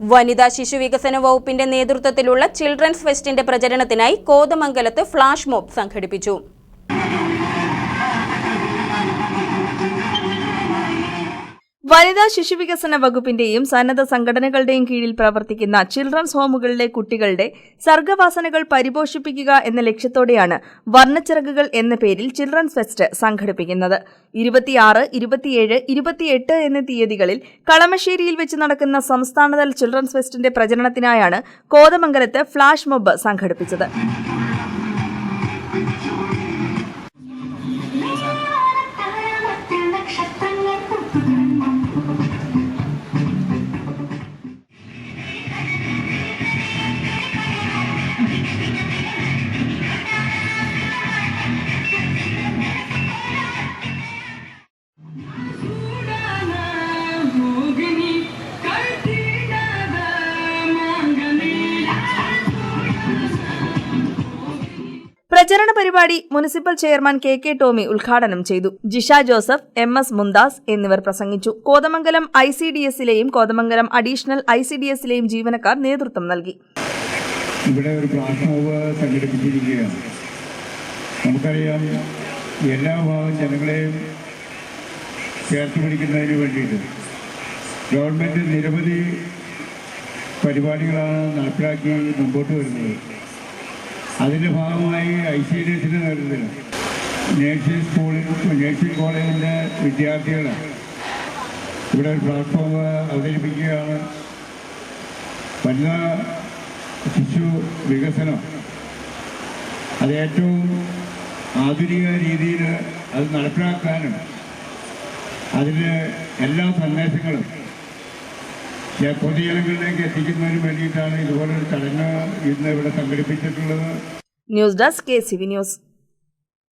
വനിതാ ശിശു വികസന വകുപ്പിന്റെ നേതൃത്വത്തിലുള്ള ചിൽഡ്രൻസ് ഫെസ്റ്റിന്റെ പ്രചരണത്തിനായി കോതമംഗലത്ത് ഫ്ലാഷ് മോബ് സംഘടിപ്പിച്ചു. വനിതാ ശിശുവികസന വകുപ്പിന്റെയും സന്നദ്ധ സംഘടനകളുടെയും കീഴിൽ പ്രവർത്തിക്കുന്ന ചിൽഡ്രൻസ് ഹോമുകളിലെ കുട്ടികളുടെ സർഗവാസനകൾ പരിപോഷിപ്പിക്കുക എന്ന ലക്ഷ്യത്തോടെയാണ് വർണച്ചിറകുകൾ എന്ന പേരിൽ ചിൽഡ്രൻസ് ഫെസ്റ്റ് സംഘടിപ്പിക്കുന്നത്. ഇരുപത്തിയാറ് ഇരുപത്തിയേഴ് ഇരുപത്തിയെട്ട് എന്നീ തീയതികളിൽ കളമശ്ശേരിയിൽ വെച്ച് നടക്കുന്ന സംസ്ഥാനതല ചിൽഡ്രൻസ് ഫെസ്റ്റിന്റെ പ്രചരണത്തിനായാണ് കോതമംഗലത്ത് ഫ്ളാഷ് മോബ് സംഘടിപ്പിച്ചത്. പ്രചരണ പരിപാടി municipal chairman K K Tomy ഉദ്ഘാടനം ചെയ്തു. ജിഷ ജോസഫ് എം എസ് മുന്താസ് എന്നിവർ പ്രസംഗിച്ചു. Kothamangalam I C D എസിലെയും Kothamangalam additional I C D എസിലെയും ജീവനക്കാർ നേതൃത്വം നൽകി. ഇവിടെ ഒരു പ്ലാറ്റ്ഫോം സംഘടിപ്പിച്ചിരിക്കുകയാണ്. നമുക്കറിയാം എല്ലാ ഭാഗം ജനങ്ങളെയും ചേർത്ത് പിടിക്കുന്നതിന് വേണ്ടിയിട്ട് ഗവൺമെന്റ് നിരവധി പരിപാടികളാണ് നടപ്പിലാക്കി മുമ്പോട്ട് വരുന്നത്. അതിന്റെ ഭാഗമായി ഐ സി ഡി എസിന്റെ നേതൃത്വത്തിൽ നേഴ്സിംഗ് സ്കൂളിൽ നേഴ്സിംഗ് കോളേജിന്റെ വിദ്യാർത്ഥികൾ ഇവിടെ ഒരു പ്ലാറ്റ്ഫോം അവതരിപ്പിക്കുകയാണ്. വനിതാ ശിശു വികസനം. അത് ഏറ്റവും ആധുനിക രീതിയിൽ അത് നടപ്പിലാക്കാനും അതിന് എല്ലാ സന്ദേശങ്ങളും പൊതുജനങ്ങളിലേക്ക് എത്തിക്കുന്നതിന് വേണ്ടിയിട്ടാണ് ഇതുപോലൊരു ചടങ്ങ് ഇന്ന് ഇവിടെ സംഘടിപ്പിച്ചിട്ടുള്ളത്. News desk K C V news.